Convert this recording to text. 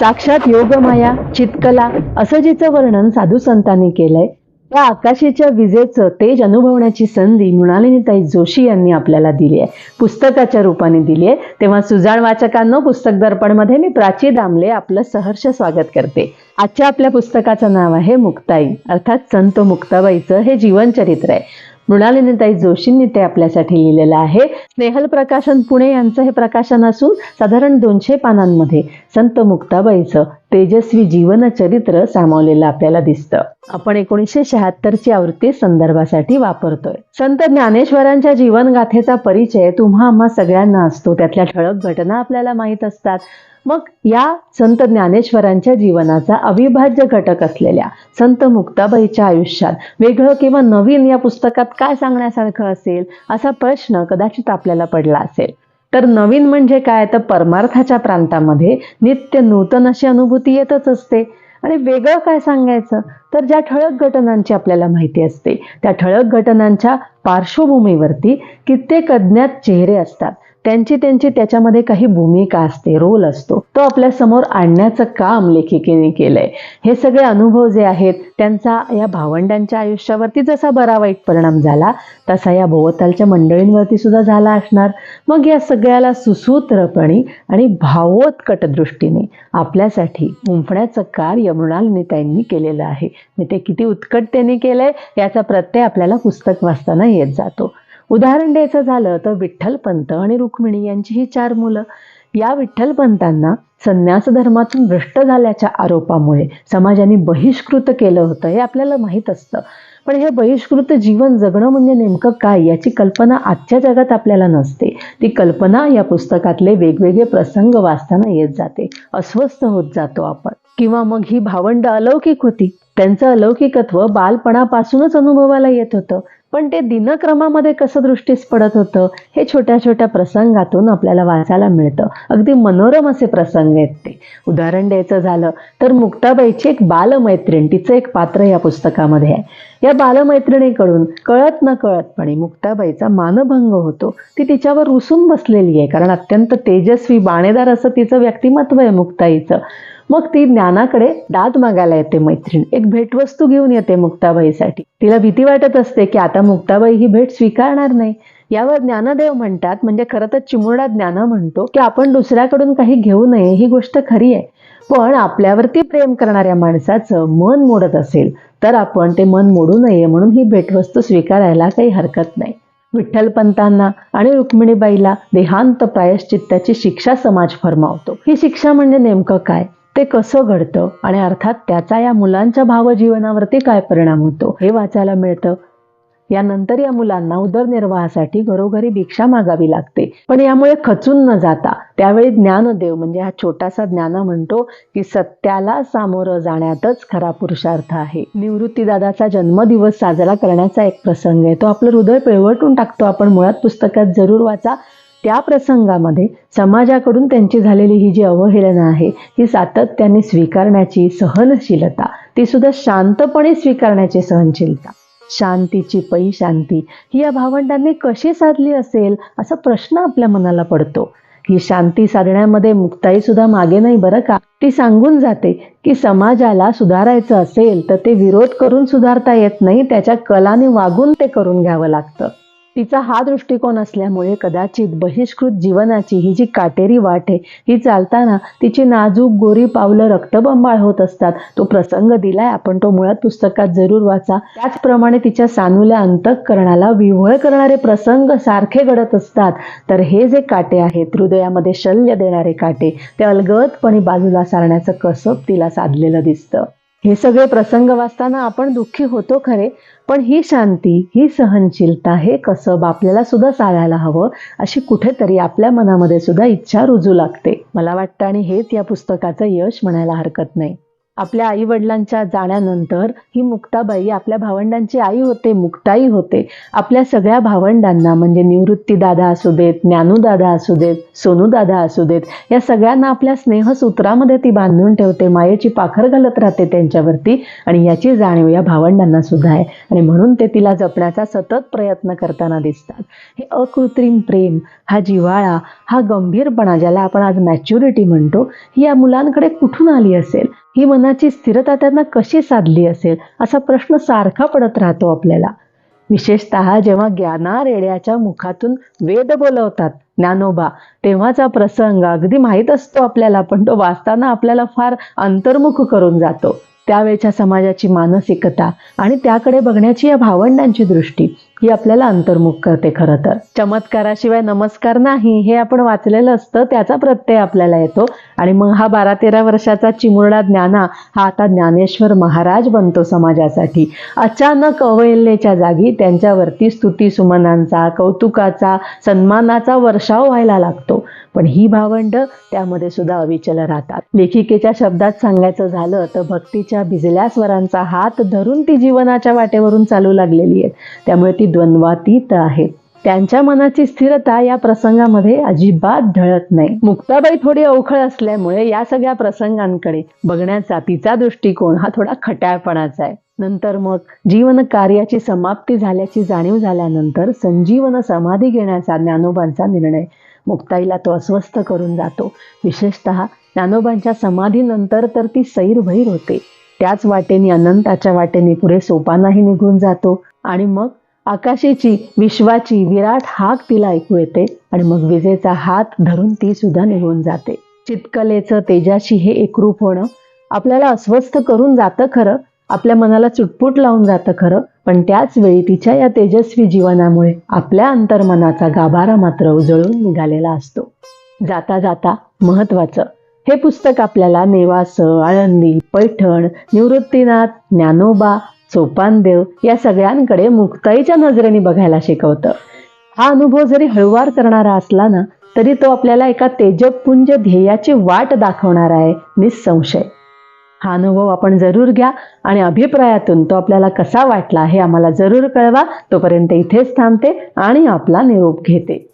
साक्षात योगमाया चितकला असं जिचं वर्णन साधू संतांनी केलंय. त्या आकाशीच्या विजेचं तेज अनुभवण्याची संधी मृणालिनीताई जोशी यांनी आपल्याला दिली आहे. पुस्तकाच्या रूपाने दिली आहे. तेव्हा सुजाण वाचकांनो पुस्तक दर्पणमध्ये मी प्राची दामले आपलं सहर्ष स्वागत करते. आजच्या आपल्या पुस्तकाचं नाव आहे मुक्ताई अर्थात संत मुक्ताबाईचं हे जीवनचरित्र आहे. मृणालिनीताई जोशींनी ते आपल्यासाठी लिहिलेलं आहे. स्नेहल प्रकाशन पुणे यांचं हे प्रकाशन असून साधारण दोनशे पानांमध्ये संत मुक्ताबाईचं तेजस्वी जीवनचरित्र सामावलेलं आपल्याला दिसतं. आपण एकोणीसशे शहात्तरची आवृत्ती संदर्भासाठी वापरतोय. संत ज्ञानेश्वरांच्या जीवनगाथेचा परिचय तुम्हा आम्हा सगळ्यांना असतो. त्यातल्या ठळक घटना आपल्याला माहीत असतात. मग या संत ज्ञानेश्वरांच्या जीवनाचा अविभाज्य घटक असलेल्या संत मुक्ताबाईच्या आयुष्यात वेगळं किंवा नवीन या पुस्तकात काय सांगण्यासारखं असेल असा प्रश्न कदाचित आपल्याला पडला असेल. तर नवीन म्हणजे काय? तर परमार्थाच्या प्रांतामध्ये नित्य नूतन अशी अनुभूती येतच असते. आणि वेगळं काय सांगायचं? तर ज्या ठळक घटनांची आपल्याला माहिती असते त्या ठळक घटनांच्या पार्श्वभूमीवरती कित्येक अज्ञात चेहरे असतात. त्यांची त्यांची त्याच्यामध्ये काही भूमिका असते रोल असतो. तो आपल्यासमोर आणण्याचं काम लेखिकेने केलंय. हे सगळे अनुभव जे आहेत त्यांचा या भावंडांच्या आयुष्यावरती जसा बरा वाईट परिणाम झाला तसा या भोवतालच्या मंडळींवरती सुद्धा झाला असणार. मग या सगळ्याला सुसूत्रपणे आणि भावोत्कट दृष्टीने आपल्यासाठी गुंफण्याचं कार्य मृणालिनीताईंनी केलेलं आहे. मी ते किती उत्कटतेने केलंय याचा प्रत्यय आपल्याला पुस्तक वाचताना येत जातो. उदाहरण द्यायचं झालं तर विठ्ठलपंत आणि रुक्मिणी यांची ही चार मुलं. या विठ्ठलपंतांना संन्यास धर्मातून भ्रष्ट झाल्याच्या आरोपामुळे समाजाने बहिष्कृत केलं होतं हे आपल्याला माहीत असतं. पण हे बहिष्कृत जीवन जगणं म्हणजे नेमकं काय याची कल्पना आजच्या जगात आपल्याला नसते. ती कल्पना या पुस्तकातले वेगवेगळे प्रसंग वाचताना येत जाते. अस्वस्थ होत जातो आपण. किंवा मग ही भावंड अलौकिक होती. त्यांचं अलौकिकत्व बालपणापासूनच अनुभवाला येत होतं. पण ते दिनक्रमामध्ये कसं दृष्टीस पडत होतं हे छोट्या छोट्या प्रसंगातून आपल्याला वाचायला मिळतं. अगदी मनोरम असे प्रसंग आहेत ते. उदाहरण द्यायचं झालं तर मुक्ताबाईची एक बालमैत्रीण तिचं एक पात्र या पुस्तकामध्ये आहे. या बालमैत्रिणीकडून कळत न कळतपणे मुक्ताबाईचा मानभंग होतो. ती तिच्यावर रुसून बसलेली आहे कारण अत्यंत तेजस्वी बाणेदार असं तिचं व्यक्तिमत्व आहे मुक्ताईचं. मग ती ज्ञानाकडे दाद मागायला येते मैत्रीण. एक भेटवस्तू घेऊन येते मुक्ताबाईसाठी. तिला भीती वाटत असते की आता मुक्ताबाई ही भेट स्वीकारणार नाही. यावर ज्ञानदेव म्हणतात म्हणजे खरं तर चिमुरडा ज्ञान म्हणतो की आपण दुसऱ्याकडून काही घेऊ नये ही गोष्ट खरी आहे. पण आपल्यावरती प्रेम करणाऱ्या माणसाचं मन मोडत असेल तर आपण ते मन मोडू नये म्हणून ही भेटवस्तू स्वीकारायला काही हरकत नाही. विठ्ठलपंतांना आणि रुक्मिणीबाईला देहांत प्रायश्चित्ताची शिक्षा समाज फरमावतो. ही शिक्षा म्हणजे नेमकं काय? ते कसं घडतं आणि अर्थात त्याचा या मुलांच्या भावजीवनावरती काय परिणाम होतो हे वाचायला मिळतं. यानंतर या मुलांना उदरनिर्वाहासाठी घरोघरी भिक्षा मागावी लागते. पण यामुळे खचून न जाता त्यावेळी ज्ञानदेव म्हणजे हा छोटासा ज्ञान म्हणतो की सत्याला सामोरं जाण्यातच खरा पुरुषार्थ आहे. निवृत्तीदादाचा जन्मदिवस साजरा करण्याचा एक प्रसंग आहे. तो आपलं हृदय पिळवटून टाकतो. आपण मुळात पुस्तकात जरूर वाचा. त्या प्रसंगामध्ये समाजाकडून त्यांची झालेली ही जी अवहेलना आहे ही सातत्याने स्वीकारण्याची सहनशीलता ती सुद्धा शांतपणे स्वीकारण्याची सहनशीलता. शांतीची पै शांती ही या भावंडांनी कशी साधली असेल असा प्रश्न आपल्या मनाला पडतो. ही शांती साधण्यामध्ये मुक्ताई सुद्धा मागे नाही बरं का? ती सांगून जाते की समाजाला सुधारायचं असेल तर ते विरोध करून सुधारता येत नाही त्याच्या कलाने वागून ते करून घ्यावं लागतं. तिचा हा दृष्टिकोन असल्यामुळे कदाचित बहिष्कृत जीवनाची ही जी काटेरी वाट आहे ही चालताना तिची नाजूक गोरी पावलं रक्तबंबाळ होत असतात. तो प्रसंग दिलाय. आपण तो मुळात पुस्तकात जरूर वाचा. त्याचप्रमाणे तिच्या सानुल्या अंतःकरणाला विव्हळ करणारे प्रसंग सारखे घडत असतात. तर हे जे काटे आहेत हृदयामध्ये शल्य देणारे काटे ते अलगदपणे बाजूला सारण्याचं कसब तिला साधलेलं दिसतं. हे सगळे प्रसंग वाचताना आपण दुःखी होतो खरे पण ही शांती ही सहनशीलता हे कसब आपल्याला सुद्धा साधायला हवं अशी कुठेतरी आपल्या मनामध्ये सुद्धा इच्छा रुजू लागते. मला वाटतं आणि हेच या पुस्तकाचं यश म्हणायला हरकत नाही. आपल्या आई वडिलांच्या जाण्यानंतर ही मुक्ताबाई आपल्या भावंडांची आई होते मुक्ताई होते. आपल्या सगळ्या भावंडांना म्हणजे निवृत्तीदादा असू देत ज्ञानू दादा असू देत सोनू दादा असू देत या सगळ्यांना आपल्या स्नेहसूत्रामध्ये ती बांधून ठेवते मायेची पाखर घालत राहते त्यांच्यावरती आणि याची जाणीव या भावंडांना सुद्धा आहे. आणि म्हणून ते तिला जपण्याचा सतत प्रयत्न करताना दिसतात. हे अकृत्रिम प्रेम हा जिव्हाळा हा गंभीरपणा ज्याला आपण आज मॅच्युरिटी म्हणतो ही या मुलांकडे कुठून आली असेल? ही मनाची स्थिरता त्यांना कशी साधली असेल असा प्रश्न सारखा पडत राहतो आपल्याला. विशेषतः जेव्हा ज्ञाना रेड्याच्या मुखातून वेद बोलवतात ज्ञानोबा तेव्हाचा प्रसंग अगदी माहीत असतो आपल्याला पण तो वाचताना आपल्याला फार अंतर्मुख करून जातो. त्यावेळच्या समाजाची मानसिकता आणि त्याकडे बघण्याची या भावंडांची दृष्टी ही आपल्याला अंतर्मुख करते खरं तर. चमत्काराशिवाय नमस्कार नाही हे आपण वाचलेलं असतं त्याचा प्रत्यय आपल्याला येतो. आणि मग हा बारा तेरा वर्षाचा चिमुरडा ज्ञाना हा आता ज्ञानेश्वर महाराज बनतो समाजासाठी. अचानक अवहेलनेच्या जागी त्यांच्यावरती स्तुती सुमनांचा कौतुकाचा सन्मानाचा वर्षाव व्हायला लागतो. पण ही भावंड त्यामध्ये सुद्धा अविचल राहतात. लेखिकेच्या शब्दात सांगायचं झालं तर भक्तीच्या भिजल्या स्वरांचा हात धरून ती जीवनाच्या वाटेवरून चालू लागलेली आहे त्यामुळे ती द्वंद्वातीत आहेत त्यांच्या मनाची स्थिरता या प्रसंगामध्ये अजिबात ढळत नाही. मुक्ताबाई थोडी अवखळ असल्यामुळे या सगळ्या प्रसंगांकडे बघण्याचा तिचा दृष्टिकोन हा थोडा खट्याळपणाचा आहे. नंतर मग जीवन कार्याची समाप्ती झाल्याची जाणीव झाल्यानंतर संजीवन समाधी घेण्याचा ज्ञानोबांचा निर्णय मुक्ताईला तो अस्वस्थ करून जातो. विशेषतः ज्ञानोबांच्या समाधीनंतर तर ती सैरभैर होते. त्याच वाटेने अनंताच्या वाटेने पुढे सोपानाही निघून जातो. आणि मग आकाशाची विश्वाची विराट हाक तिला ऐकू येते आणि मग विजेचा हात धरून ती सुद्धा निघून जाते. चितकलेचं तेजाशी हे एकरूप होणं आपल्याला अस्वस्थ करून जातं खरं आपल्या मनाला चुटपुट लावून जातं खरं पण त्याच वेळी तिच्या या तेजस्वी जीवनामुळे आपल्या अंतर्मनाचा गाभारा मात्र उजळून निघालेला असतो. जाता जाता महत्वाचं हे पुस्तक आपल्याला नेवास आळंदी पैठण निवृत्तीनाथ ज्ञानोबा सोपानदेव या सगळ्यांकडे मुक्ताईच्या नजरेने बघायला शिकवतं. हा अनुभव जरी हळुवार करणारा असला ना तरी तो आपल्याला एका तेजपुंज ध्येयाची वाट दाखवणार आहे निसंशय. हा अनुभव आपण जरूर घ्या आणि अभिप्रायातून तो आपल्याला कसा वाटला हे आम्हाला जरूर कळवा. तोपर्यंत इथेच थांबते आणि आपला निरोप घेते.